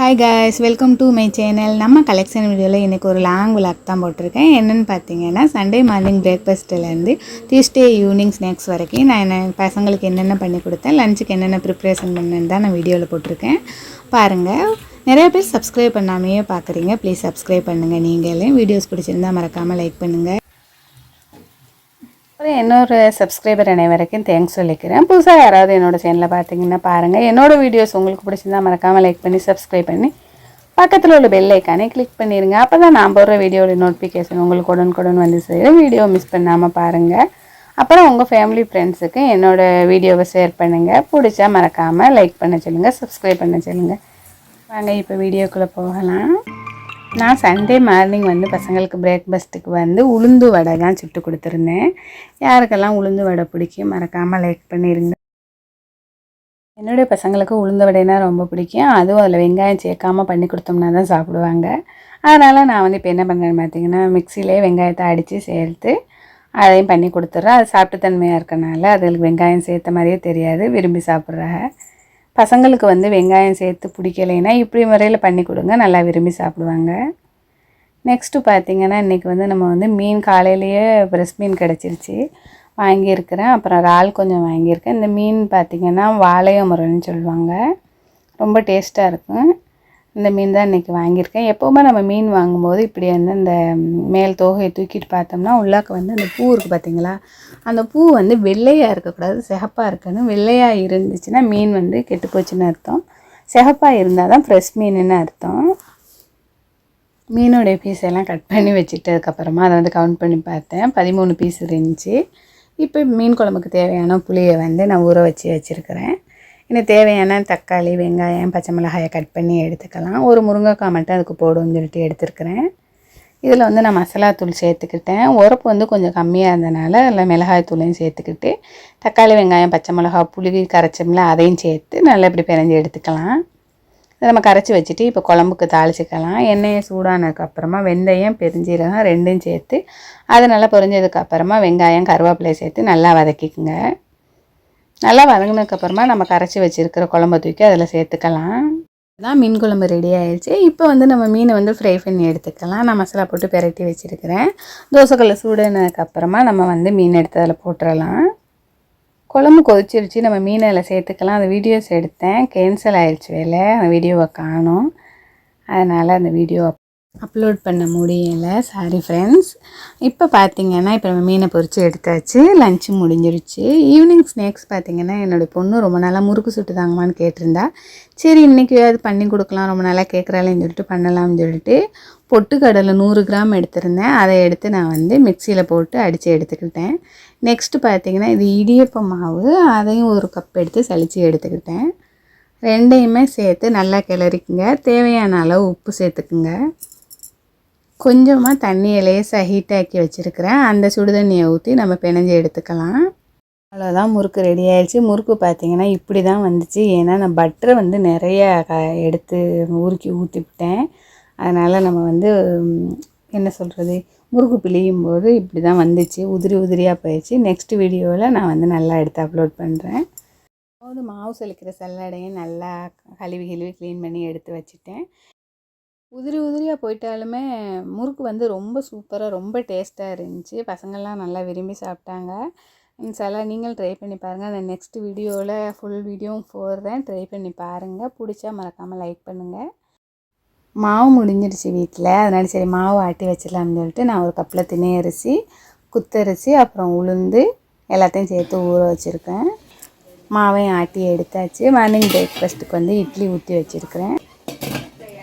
Hi guys welcome to my channel நம்ம collection வீடியோவில் இன்றைக்கி ஒரு லாங் விளாக் தான் போட்டிருக்கேன். என்னென்னு பார்த்தீங்கன்னா சண்டே மார்னிங் பிரேக்ஃபாஸ்ட்டிலேருந்து டியூஸ்டே ஈவினிங் ஸ்நாக்ஸ் வரைக்கும் நான் என்ன பசங்களுக்கு என்னென்ன பண்ணி கொடுத்தேன் லஞ்சுக்கு என்னென்ன ப்ரிப்ரேஷன் பண்ணேன்னு தான் நான் வீடியோவில் போட்டிருக்கேன். பாருங்கள் நிறைய பேர் சப்ஸ்கிரைப் பண்ணாமையே பார்க்குறீங்க. ப்ளீஸ் சப்ஸ்கிரைப் பண்ணுங்கள் நீங்களே வீடியோஸ் பிடிச்சிருந்தா மறக்காமல் லைக் பண்ணுங்கள் அப்புறம் இன்னொரு சப்ஸ்கிரைபர் அனைவருக்கும் தேங்க்ஸ் சொல்லிக்கிறேன். புதுசாக யாராவது என்னோட சேனலில் பார்த்தீங்கன்னா பாருங்கள் என்னோடய வீடியோஸ் உங்களுக்கு பிடிச்சிருந்தா மறக்காமல் லைக் பண்ணி சப்ஸ்கிரைப் பண்ணி பக்கத்தில் உள்ள பெல் ஐக்கானே கிளிக் பண்ணிடுங்க அப்போ தான் நான் போடுற வீடியோட நோட்டிஃபிகேஷன் உங்களுக்கு உடனுக்குடன் வந்து சேரும். வீடியோ மிஸ் பண்ணாமல் பாருங்கள் அப்புறம் உங்கள் ஃபேமிலி ஃப்ரெண்ட்ஸுக்கு என்னோடய வீடியோவை ஷேர் பண்ணுங்கள் பிடிச்சா மறக்காமல் லைக் பண்ண சொல்லுங்கள் சப்ஸ்கிரைப் பண்ண சொல்லுங்கள் வாங்க இப்போ வீடியோக்குள்ளே போகலாம். நான் சண்டே மார்னிங் வந்து பசங்களுக்கு பிரேக்ஃபாஸ்ட்டுக்கு வந்து உளுந்து வடை தான் சுட்டு கொடுத்துருந்தேன். யாருக்கெல்லாம் உளுந்து வடை பிடிக்கும் மறக்காமல் லைக் பண்ணிடுங்க என்னுடைய பசங்களுக்கு உளுந்து வடைனா ரொம்ப பிடிக்கும். அதுவும் அதில் வெங்காயம் சேர்க்காம பண்ணி கொடுத்தோம்னா தான் சாப்பிடுவாங்க. அதனால் நான் வந்து இப்போ என்ன பண்ணுறேன்னு பார்த்தீங்கன்னா மிக்சிலே வெங்காயத்தை அடித்து சேர்த்து அதையும் பண்ணி கொடுத்துட்றேன். அது சாப்பிட்டு தன்மையாக இருக்கனால அதுகளுக்கு வெங்காயம் சேர்த்த மாதிரியே தெரியாது. விரும்பி சாப்பிட்றாங்க. பசங்களுக்கு வந்து வெங்காயம் சேர்த்து பிடிக்கலைன்னா இப்படி முறையில் பண்ணி கொடுங்க. நல்லா விரும்பி சாப்பிடுவாங்க. நெக்ஸ்ட்டு பார்த்திங்கன்னா இன்றைக்கி வந்து நம்ம வந்து மீன் காலையிலேயே ப்ரெஸ் மீன் கிடச்சிருச்சு. வாங்கியிருக்கிறேன். அப்புறம் இறால் கொஞ்சம் வாங்கியிருக்கேன். இந்த மீன் பார்த்திங்கன்னா வாழைய முறைன்னு சொல்லுவாங்க. ரொம்ப டேஸ்ட்டாக இருக்கும். இந்த மீன் தான் இன்றைக்கி வாங்கியிருக்கேன். எப்போவுமே நம்ம மீன் வாங்கும்போது இப்படி வந்து இந்த மேல் தோகையை தூக்கிட்டு பார்த்தோம்னா உள்ளாக்க வந்து அந்த பூ இருக்குது பார்த்தீங்களா அந்த பூ வந்து வெள்ளையாக இருக்கக்கூடாது சிகப்பாக இருக்கணும். வெள்ளையாக இருந்துச்சுன்னா மீன் வந்து கெட்டு போச்சுன்னு அர்த்தம். சிகப்பாக இருந்தால் தான் ஃப்ரெஷ் மீனுன்னு அர்த்தம். மீனுடைய பீஸ் எல்லாம் கட் பண்ணி வச்சுட்டதுக்கப்புறமா அதை வந்து கவுண்ட் பண்ணி பார்த்தேன். பதிமூணு பீஸ் இருந்துச்சு. இப்போ மீன் குழம்புக்கு தேவையான புளியை வந்து நான் ஊற வச்சு வச்சுருக்கிறேன். இன்னும் தேவையான தக்காளி வெங்காயம் பச்சை மிளகாயை கட் பண்ணி எடுத்துக்கலாம். ஒரு முருங்கைக்காய் மட்டும் அதுக்கு போடுன்னு சொல்லிட்டு எடுத்துருக்கிறேன். இதில் வந்து நான் மசாலா தூள் சேர்த்துக்கிட்டேன். உரப்பு வந்து கொஞ்சம் கம்மியாக இருந்தனால அதில் மிளகாய் தூளையும் சேர்த்துக்கிட்டு தக்காளி வெங்காயம் பச்சை மிளகாய் புளி கரைச்சோம்ல அதையும் சேர்த்து நல்லா இப்படி பிரிஞ்சு எடுத்துக்கலாம். இதை நம்ம கரைச்சி வச்சுட்டு இப்போ குழம்புக்கு தாளிச்சிக்கலாம். எண்ணெயை சூடானதுக்கப்புறமா வெந்தயம் பெருஞ்சீரகம் ரெண்டும் சேர்த்து அது நல்லா பொரிஞ்சதுக்கப்புறமா வெங்காயம் கருவேப்பிலையை சேர்த்து நல்லா வதக்கிக்குங்க. நல்லா வதங்கினதுக்கப்புறமா நம்ம கரைச்சி வச்சுருக்கிற குழம்பு தூக்கி அதில் சேர்த்துக்கலாம். தான் மீன் குழம்பு ரெடி ஆயிடுச்சு. இப்போ வந்து நம்ம மீனை வந்து ஃப்ரை பண்ணி எடுத்துக்கலாம். நான் மசாலா போட்டு பெரட்டி வச்சுருக்கிறேன். தோசைக்கல்ல சூடுனதுக்கப்புறமா நம்ம வந்து மீன் எடுத்து அதில் போட்டுடலாம் குழம்பு கொதிச்சிருச்சு. நம்ம மீனை அதில் சேர்த்துக்கலாம். அந்த வீடியோஸ் எடுத்தேன். கேன்சல் ஆயிடுச்சு வேலை. அந்த வீடியோவை காணும். அதனால் அந்த வீடியோ அப்லோட் பண்ண முடியலை. சாரி ஃப்ரெண்ட்ஸ் இப்போ பார்த்தீங்கன்னா இப்போ நம்ம மீனை பொறிச்சு எடுத்தாச்சு. லஞ்சு முடிஞ்சிருச்சு. ஈவினிங் ஸ்நாக்ஸ் பார்த்தீங்கன்னா என்னோடய பொண்ணு ரொம்ப நாளாக முறுக்கு சுட்டு தாங்கம்மான்னு கேட்டிருந்தா சரி இன்றைக்கி அது பண்ணி கொடுக்கலாம். ரொம்ப நாளாக கேட்குறாளேன்னு சொல்லிட்டு பண்ணலாம்னு சொல்லிட்டு பொட்டுக்கடலை நூறு கிராம் எடுத்திருந்தேன். அதை எடுத்து நான் வந்து மிக்சியில் போட்டு அடித்து எடுத்துக்கிட்டேன். நெக்ஸ்ட்டு பார்த்தீங்கன்னா இது இடியப்ப மாவு. அதையும் ஒரு கப் எடுத்து சளிச்சு எடுத்துக்கிட்டேன். ரெண்டையுமே சேர்த்து நல்லா கிளறிக்குங்க. தேவையான அளவு உப்பு சேர்த்துக்குங்க. கொஞ்சமாக தண்ணியை லேசாக ஹீட் ஆக்கி வச்சுருக்கிறேன். அந்த சுடு தண்ணியை ஊற்றி நம்ம பிணைஞ்சி எடுத்துக்கலாம். அவ்வளோதான் முறுக்கு ரெடி ஆயிடுச்சு. முறுக்கு பார்த்தீங்கன்னா இப்படி தான் வந்துச்சு. ஏன்னா நான் பட்டரை வந்து நிறைய க எடுத்து உருக்கி ஊற்றிவிட்டேன் அதனால் நம்ம வந்து என்ன சொல்கிறது முறுக்கு பிழியும் போது இப்படி தான் வந்துச்சு. உதிரி உதிரியாக போயிடுச்சு. நெக்ஸ்ட் வீடியோவில் நான் வந்து நல்லா எடுத்து அப்லோட் பண்ணுறேன் அதாவது மாவு செலுக்கிற சல்லடையும் நல்லா கழுவி கழுவி க்ளீன் பண்ணி எடுத்து வச்சுட்டேன். உதிரி உதிரியாக போயிட்டாலுமே முறுக்கு வந்து ரொம்ப சூப்பராக ரொம்ப டேஸ்ட்டாக இருந்துச்சு. பசங்கள்லாம் நல்லா விரும்பி சாப்பிட்டாங்க. சில நீங்கள் ட்ரை பண்ணி பாருங்கள் நான் நெக்ஸ்ட் வீடியோவில் ஃபுல் வீடியோவும் போடுறேன். ட்ரை பண்ணி பாருங்கள் பிடிச்சா மறக்காமல் லைக் பண்ணுங்கள் மாவு முடிஞ்சிருச்சு வீட்டில் அதனால சரி மாவு ஆட்டி வச்சிடலாம்னு சொல்லிட்டு நான் ஒரு கப்பில் திணை அரிசி குத்தரிசி அப்புறம் உளுந்து எல்லாத்தையும் சேர்த்து ஊற வச்சுருக்கேன். மாவையும் ஆட்டி எடுத்தாச்சு. மார்னிங் பிரேக்ஃபாஸ்ட்டுக்கு வந்து இட்லி ஊற்றி வச்சுருக்கிறேன்.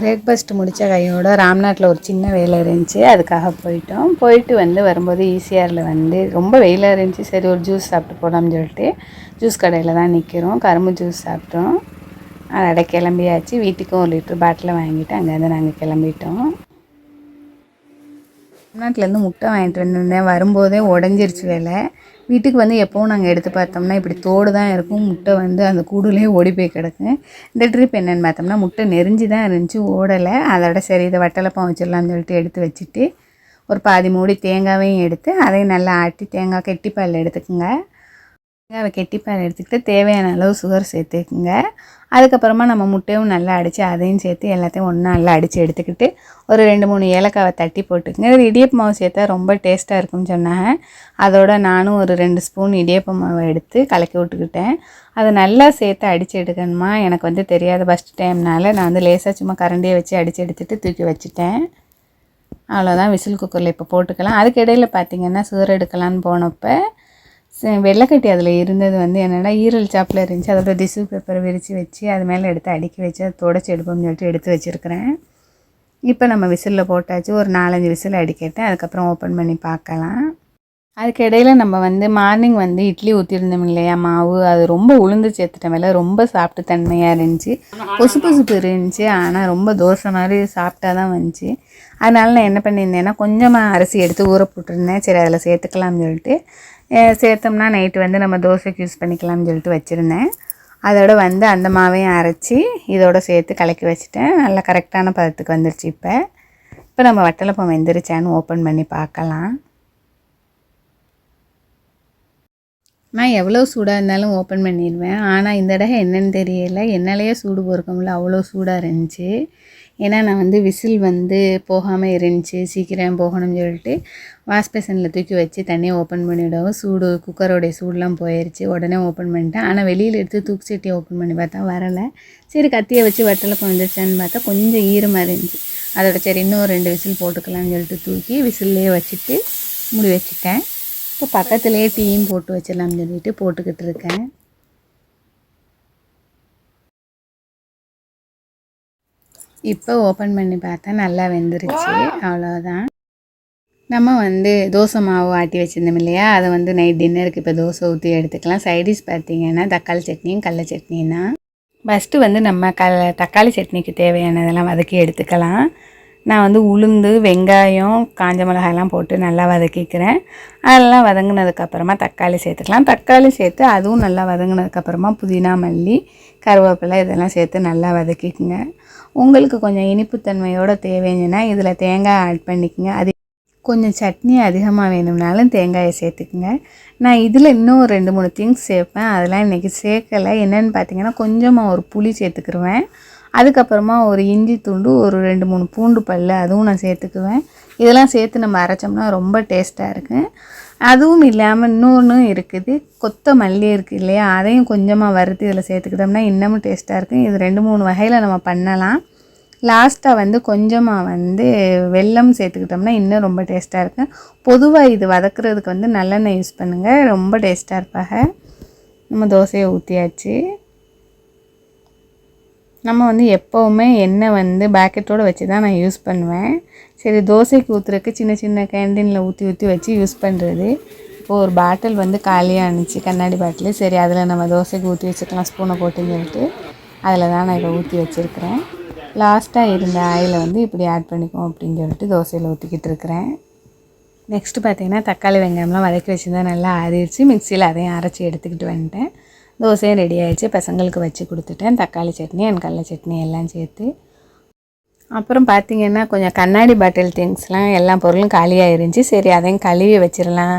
பிரேக்ஃபாஸ்ட் முடித்த கையோட ராம்நாட்டில் ஒரு சின்ன வேலை இருந்துச்சு. அதுக்காக போயிட்டோம். போயிட்டு வந்து வரும்போது ஈஸியாரில் வந்து ரொம்ப வெயிலாக இருந்துச்சு. சரி ஒரு ஜூஸ் சாப்பிட்டு போகலாம்னு சொல்லிட்டு ஜூஸ் கடையில் தான் நிற்கிறோம் கரும்பு ஜூஸ் சாப்பிட்டோம். அதோட கிளம்பியாச்சு. வீட்டுக்கும் ஒரு லிட்டர் பாட்டில் வாங்கிட்டு அங்கேருந்து நாங்கள் கிளம்பிட்டோம். தமிழ்நாட்டிலேருந்து முட்டை வாங்கிட்டு வந்திருந்தேன். வரும்போதே உடஞ்சிருச்சு வேலை. வீட்டுக்கு வந்து எப்போவும் நாங்கள் எடுத்து பார்த்தோம்னா இப்படி தோடு தான் இருக்கும். முட்டை வந்து அந்த கூடுலேயே ஓடி போய் கிடக்கும் இந்த ட்ரிப் என்னென்னு பார்த்தோம்னா முட்டை நெறிஞ்சு தான் இருந்துச்சு ஓடலை. அதோட சரி இதை வட்டலப்பம் வச்சிடலாம்னு சொல்லிட்டு எடுத்து வச்சுட்டு ஒரு பாதி மூடி தேங்காவையும் எடுத்து அதையும் நல்லா ஆட்டி தேங்காய் கெட்டிப்பால் எடுத்துக்கோங்க. தேங்காவை கெட்டிப்பால் எடுத்துக்கிட்டு தேவையான அளவு சுகர் சேர்த்துக்குங்க. அதுக்கப்புறமா நம்ம முட்டையும் நல்லா அடித்து அதையும் சேர்த்து எல்லாத்தையும் ஒன்றா நல்லா அடித்து எடுத்துக்கிட்டு ஒரு ரெண்டு மூணு ஏலக்காவை தட்டி போட்டுக்கங்க. இது இடியப்ப மாவு சேர்த்தா ரொம்ப டேஸ்ட்டாக இருக்கும்னு சொன்னாங்க. அதோட நானும் ஒரு ரெண்டு ஸ்பூன் இடியப்ப மாவை எடுத்து கலக்கி விட்டுக்கிட்டேன். அதை நல்லா சேர்த்து அடித்து எடுக்கணுமா? எனக்கு வந்து தெரியாத. ஃபஸ்ட் டைம்னால நான் வந்து லேசாக சும்மா கரண்டியை வச்சு அடித்து எடுத்துகிட்டு தூக்கி வச்சுட்டேன். அவ்வளோதான் விசில் குக்கரில் இப்போ போட்டுக்கலாம். அதுக்கு இடையில் பார்த்தீங்கன்னா சுகர் எடுக்கலான்னு போனப்போ வெள்ளைக்கட்டி அதில் இருந்தது வந்து என்னென்னா ஈரல் சாப்பில் இருந்துச்சு. அதோட டிஷ்யூ பேப்பரை விரித்து வச்சு அது மேலே எடுத்து அடுக்கி வச்சு அதை தொடச்சி எடுப்போம்னு சொல்லிட்டு எடுத்து வச்சுருக்கிறேன். இப்போ நம்ம விசிலில் போட்டாச்சு. ஒரு நாலஞ்சு விசில் அடிக்கட்டேன் அதுக்கப்புறம் ஓப்பன் பண்ணி பார்க்கலாம். அதுக்கு இடையில நம்ம வந்து மார்னிங் வந்து இட்லி ஊற்றிருந்தோம் இல்லையா? மாவு. அது ரொம்ப உளுந்து சேர்த்துட்ட மேலே ரொம்ப சாப்பிட்டு தன்மையாக இருந்துச்சு. பொசு பொசுப்பு இருந்துச்சு. ஆனால் ரொம்ப தோசை மாதிரி சாப்பிட்டா தான் வந்துச்சு. அதனால் நான் என்ன பண்ணியிருந்தேன்னா கொஞ்சமாக அரிசி எடுத்து ஊற போட்டிருந்தேன். சரி அதில் சேர்த்துக்கலாம்னு சொல்லிட்டு சேர்த்தோம்னா நைட்டு வந்து நம்ம தோசைக்கு யூஸ் பண்ணிக்கலாம்னு சொல்லிட்டு வச்சுருந்தேன். அதோட வந்து அந்த மாவையும் அரைச்சி இதோட சேர்த்து கலக்கி வச்சுட்டேன். நல்லா கரெக்டான பதத்துக்கு வந்துருச்சு இப்போ. இப்போ நம்ம வட்டலப்பம் வெந்துருச்சான்னு ஓப்பன் பண்ணி பார்க்கலாம். நான் எவ்வளோ சூடாக இருந்தாலும் ஓப்பன் பண்ணிடுவேன். ஆனால் இந்த தடவை என்னன்னு தெரியல. என்னாலேயே சூடு பொறுக்க முடியல. அவ்வளோ சூடாக இருந்துச்சு. ஏன்னா நான் வந்து விசில் வந்து போகாமல் இருந்துச்சு சீக்கிரம் போகணும்னு சொல்லிட்டு வாஷ் பேசனில் தூக்கி வச்சு தண்ணியை ஓப்பன் பண்ணிவிடவும். சூடு குக்கரோடைய சூடெலாம் போயிடுச்சு உடனே ஓப்பன் பண்ணிட்டேன். ஆனால் வெளியில் எடுத்து தூக்கு சட்டியை ஓப்பன் பண்ணி பார்த்தா வரலை. சரி கத்தியை வச்சு வட்டலை வந்துருச்சான்னு பார்த்தா கொஞ்சம் ஈரமாக இருந்துச்சு. அதோட சரி இன்னும் ரெண்டு விசில் போட்டுக்கலாம்னு சொல்லிட்டு தூக்கி விசில்லையே வச்சுட்டு முடி வச்சுட்டேன். இப்போ பக்கத்துலேயே டீயும் போட்டு வச்சிடலாம்னு சொல்லிட்டு போட்டுக்கிட்டு இருக்கேன். இப்போ ஓப்பன் பண்ணி பார்த்தா நல்லா வெந்துருச்சு. அவ்வளோதான் நம்ம வந்து தோசை மாவு ஆட்டி வச்சுருந்தோம் இல்லையா? அதை வந்து நைட் டின்னருக்கு இப்போ தோசை ஊற்றி எடுத்துக்கலாம். சைடிஷ் பார்த்தீங்கன்னா தக்காளி சட்னியும் கடல சட்னியும் தான். ஃபஸ்ட்டு வந்து நம்ம க தக்காளி சட்னிக்கு தேவையானதெல்லாம் வதக்கி எடுத்துக்கலாம். நான் வந்து உளுந்து வெங்காயம் காஞ்ச மிளகாயெல்லாம் போட்டு நல்லா வதக்கிக்கிறேன். அதெல்லாம் வதங்கினதுக்கப்புறமா தக்காளி சேர்த்துக்கலாம். தக்காளி சேர்த்து அதுவும் நல்லா வதங்கினதுக்கப்புறமா புதினா மல்லி கருவேப்பிலை இதெல்லாம் சேர்த்து நல்லா வதக்கிக்குங்க. உங்களுக்கு கொஞ்சம் இனிப்புத்தன்மையோட தேவைங்கன்னா இதில் தேங்காய் ஆட் பண்ணிக்கங்க. அது கொஞ்சம் சட்னி அதிகமாக வேணும்னாலும் தேங்காயை சேர்த்துக்குங்க. நான் இதில் இன்னும் ஒரு ரெண்டு மூணு திங்ஸ் சேர்ப்பேன். அதெல்லாம் இன்றைக்கி சேர்க்கலை. என்னென்னு பார்த்தீங்கன்னா கொஞ்சமாக ஒரு புளி சேர்த்துக்கிருவேன். அதுக்கப்புறமா ஒரு இஞ்சி துண்டு ஒரு ரெண்டு மூணு பூண்டு பல் அதுவும் நான் சேர்த்துக்குவேன். இதெல்லாம் சேர்த்து நம்ம அரைச்சோம்னா ரொம்ப டேஸ்ட்டாக இருக்கும். அதுவும் இல்லாமல் இன்னொன்று இருக்குது. கொத்தமல்லி இருக்குது இல்லையா? அதையும் கொஞ்சமாக வறுத்து இதில் சேர்த்துக்கிட்டோம்னா இன்னமும் டேஸ்ட்டாக இருக்கும். இது ரெண்டு மூணு வகையில் நம்ம பண்ணலாம். லாஸ்ட்டாக வந்து கொஞ்சமாக வந்து வெல்லம் சேர்த்துக்கிட்டோம்னா இன்னும் ரொம்ப டேஸ்ட்டாக இருக்கும். பொதுவாக இது வதக்குறதுக்கு வந்து நல்லெண்ணெய் யூஸ் பண்ணுங்கள் ரொம்ப டேஸ்ட்டாக இருப்பாங்க நம்ம தோசையை ஊற்றியாச்சு நம்ம வந்து எப்போவுமே எண்ணெய் வந்து பேக்கெட்டோடு வச்சு தான் நான் யூஸ் பண்ணுவேன். சரி தோசைக்கு ஊற்றுறதுக்கு சின்ன சின்ன கேண்டீனில் ஊற்றி ஊற்றி வச்சு யூஸ் பண்ணுறது இப்போது ஒரு பாட்டில் வந்து காலியாக இருந்துச்சு கண்ணாடி பாட்டில் சரி அதில் நம்ம தோசைக்கு ஊற்றி வச்சுக்கலாம் ஸ்பூனை போட்டுன்னு சொல்லிட்டு அதில் தான் நான் இப்போ ஊற்றி வச்சுருக்கிறேன். லாஸ்ட்டாக இருந்த ஆயிலை வந்து இப்படி ஆட் பண்ணிக்குவோம் அப்படின்னு சொல்லிட்டு தோசையில் ஊற்றிக்கிட்டு இருக்கிறேன். நெக்ஸ்ட்டு பார்த்தீங்கன்னா தக்காளி வெங்காயம்லாம் வதக்கி வச்சுருந்தா நல்லா ஆறிடுச்சு. மிக்சியில் அதையும் அரைச்சி எடுத்துக்கிட்டு வந்துட்டேன். தோசையும் ரெடி ஆகிடுச்சு பசங்களுக்கு வச்சு கொடுத்துட்டேன். தக்காளி சட்னி அண்ட் கடல சட்னி எல்லாம் சேர்த்து. அப்புறம் பார்த்திங்கன்னா கொஞ்சம் கண்ணாடி பாட்டில் திங்ஸ்லாம் எல்லா பொருளும் காலியாக இருந்துச்சு சரி அதையும் கழுவி வச்சிடலாம்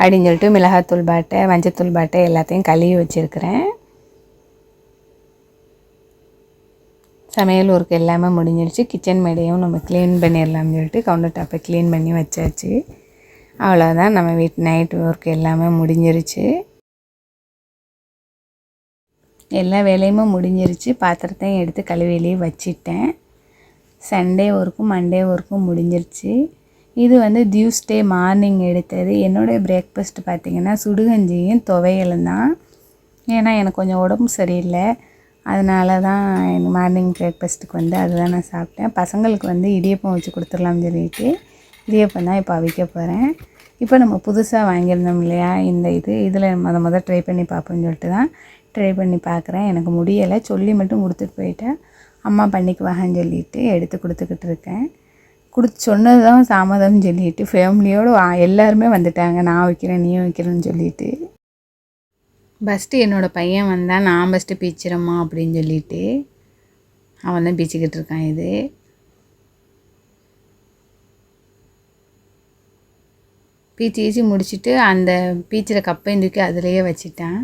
அப்படின்னு சொல்லிட்டு மிளகாத்தூள் பாட்டை மஞ்சத்தூள் பாட்டை எல்லாத்தையும் கழுவி வச்சுருக்கிறேன். சமையல் ஒர்க் எல்லாமே முடிஞ்சிருச்சு கிச்சன் மேடையும் நம்ம க்ளீன் பண்ணிடலாம்னு சொல்லிட்டு கவுண்டர் டாப்பை க்ளீன் பண்ணி வச்சாச்சு. அவ்வளோதான் நம்ம வீட்டு நைட் ஒர்க் எல்லாமே முடிஞ்சிருச்சு. எல்லா வேலையுமே முடிஞ்சிருச்சு. பாத்திரத்தையும் எடுத்து கழுவிலேயே வச்சிட்டேன். சண்டே ஒர்க்கும் மண்டே ஒர்க்கும் முடிஞ்சிருச்சு. இது வந்து டியூஸ்டே மார்னிங் எடுத்தது. என்னுடைய பிரேக்ஃபாஸ்ட் பார்த்திங்கன்னா சுடுகஞ்சியும் துவையலும் தான். ஏன்னா எனக்கு கொஞ்சம் உடம்பு சரியில்லை. அதனால தான் எனக்கு மார்னிங் பிரேக்ஃபாஸ்ட்டுக்கு வந்து அதுதான் நான் சாப்பிட்டேன். பசங்களுக்கு வந்து இடியப்பம் வச்சு கொடுத்துடலாம்னு சொல்லிட்டு இடியப்பம் தான் இப்போ அவிக்க போகிறேன் இப்போ நம்ம புதுசாக வாங்கியிருந்தோம் இல்லையா இந்த இது. இதில் முத மொதல் ட்ரை பண்ணி பார்ப்போம்னு சொல்லிட்டு தான் ட்ரை பண்ணி பார்க்குறேன் எனக்கு முடியலை. சொல்லி மட்டும் கொடுத்துட்டு போயிட்டேன். அம்மா பண்ணிக்குவாங்கன்னு சொல்லிட்டு எடுத்து கொடுத்துக்கிட்டு இருக்கேன். கொடுத்து சொன்னது தான் தாமதம்னு சொல்லிட்டு ஃபேமிலியோடு எல்லாருமே வந்துட்டாங்க. நான் வைக்கிறேன் நீயும் வைக்கிறேன்னு சொல்லிட்டு. ஃபஸ்ட்டு என்னோடய பையன் வந்தால் நான் ஃபஸ்ட்டு பீச்சிரம்மா அப்படின்னு சொல்லிட்டு அவன் தான் பீச்சிக்கிட்டு இருக்கான் இது. பீச்சி ஈச்சி முடிச்சுட்டு அந்த பீச்சில் கப்பையும் தூக்கி அதிலேயே வச்சிட்டேன்.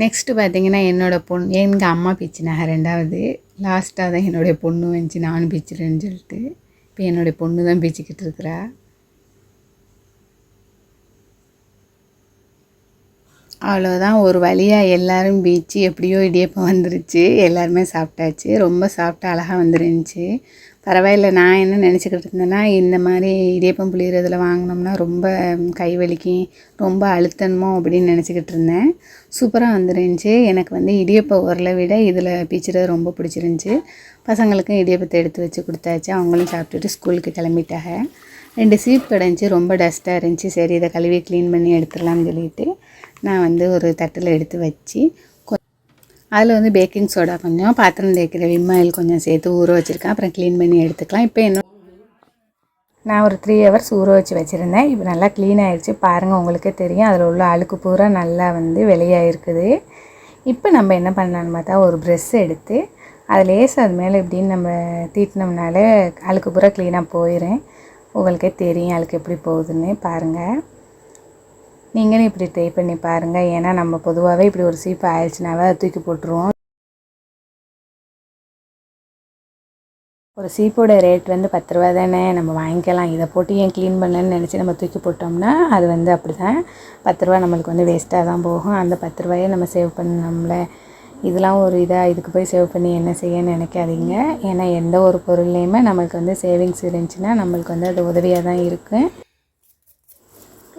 நெக்ஸ்ட்டு பார்த்தீங்கன்னா என்னோடய பொண்ணு எங்கள் அம்மா பீச்சினாங்க ரெண்டாவது. லாஸ்ட்டாக தான் என்னுடைய பொண்ணு வந்துச்சு நானும் பிச்சுருன்னு சொல்லிட்டு. இப்போ என்னுடைய பொண்ணு தான் பிச்சுக்கிட்டு இருக்கிறா. அவ்வளோதான் ஒரு வழியாக எல்லோரும் பீச்சு எப்படியோ இடியப்பம் வந்துருச்சு. எல்லாருமே சாப்பிட்டாச்சு. ரொம்ப சாப்பிட்டு அழகாக வந்துருந்துச்சு. பரவாயில்ல நான் என்ன நினச்சிக்கிட்டு இருந்தேன்னா இந்த மாதிரி இடியப்பம் புளியறதில் வாங்கினோம்னா ரொம்ப கை வலிக்கும் ரொம்ப அழுத்தணுமோ அப்படின்னு நினச்சிக்கிட்டு இருந்தேன். சூப்பராக வந்துருந்துச்சு. எனக்கு வந்து இடியப்ப உரலை விட இதில் பீச்சுறது ரொம்ப பிடிச்சிருந்துச்சி. பசங்களுக்கும் இடியப்பத்தை எடுத்து வச்சு கொடுத்தாச்சு. அவங்களும் சாப்பிட்டுட்டு ஸ்கூலுக்கு கிளம்பிட்டாங்க. ரெண்டு சீப் கிடந்துச்சு ரொம்ப டஸ்ட்டாக இருந்துச்சு. சரி இதை கழுவி க்ளீன் பண்ணி எடுத்துடலாம்னு சொல்லிட்டு நான் வந்து ஒரு தட்டில் எடுத்து வச்சு அதில் வந்து பேக்கிங் சோடா கொஞ்சம் பாத்திரம் தேய்க்கிற விம் ஆயில் கொஞ்சம் சேர்த்து ஊற வச்சுருக்கேன். அப்புறம் க்ளீன் பண்ணி எடுத்துக்கலாம். இப்போ என்ன நான் ஒரு த்ரீ ஹவர்ஸ் ஊற வச்சு வச்சுருந்தேன். இப்போ நல்லா க்ளீன் ஆகிடுச்சு பாருங்கள் உங்களுக்கே தெரியும். அதில் உள்ள அழுக்கு பூரா நல்லா வந்து வெளியாகிருக்குது இப்போ நம்ம என்ன பண்ணலான்னு பார்த்தா ஒரு ப்ரெஷ் எடுத்து அது லேஸ் அது மேலே இப்படின்னு நம்ம தீட்டினோம்னாலே அழுக்கு பூரா க்ளீனாக போயிடும் உங்களுக்கே தெரியும் அழுக்கு எப்படி போகுதுன்னு. பாருங்கள் நீங்களும் இப்படி ட்ரை பண்ணி பாருங்கள் ஏன்னா நம்ம பொதுவாகவே இப்படி ஒரு சீப்பு ஆயிடுச்சுனாவே தூக்கி போட்டுருவோம். ஒரு சீப்போட ரேட் வந்து பத்து ரூபா தானே. நம்ம வாங்கிக்கலாம். இதை போட்டு ஏன் க்ளீன் பண்ணலன்னு நினச்சி நம்ம தூக்கி போட்டோம்னா அது வந்து அப்படி தான் பத்து ரூபா நம்மளுக்கு வந்து வேஸ்ட்டாக தான் போகும். அந்த பத்து ரூபாயை நம்ம சேவ் பண்ணோம்ல இதெல்லாம் ஒரு இதாக இதுக்கு போய் சேவ் பண்ணி என்ன செய்யன்னு நினைக்காதீங்க. ஏன்னா எந்த ஒரு பொருள்லேயுமே நம்மளுக்கு வந்து சேவிங்ஸ் இருந்துச்சுன்னா நம்மளுக்கு வந்து அது உதவியாக தான் இருக்குது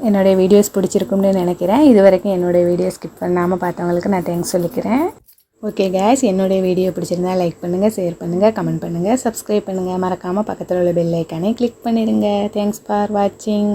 என்னுடைய வீடியோஸ் பிடிச்சிருக்கும்னு நினைக்கிறேன். இது வரைக்கும் என்னுடைய வீடியோ ஸ்கிப் பண்ணாமல் பார்த்தவங்களுக்கு நான் தேங்க்ஸ் சொல்லிக்கிறேன். ஓகே கேஸ் என்னுடைய வீடியோ பிடிச்சிருந்தா லைக் பண்ணுங்கள் ஷேர் பண்ணுங்கள் கமெண்ட் பண்ணுங்கள் சப்ஸ்கிரைப் பண்ணுங்கள் மறக்காமல் பக்கத்தில் உள்ள பெல் ஐக்கானே கிளிக் பண்ணிடுங்க. தேங்க்ஸ் ஃபார் வாட்சிங்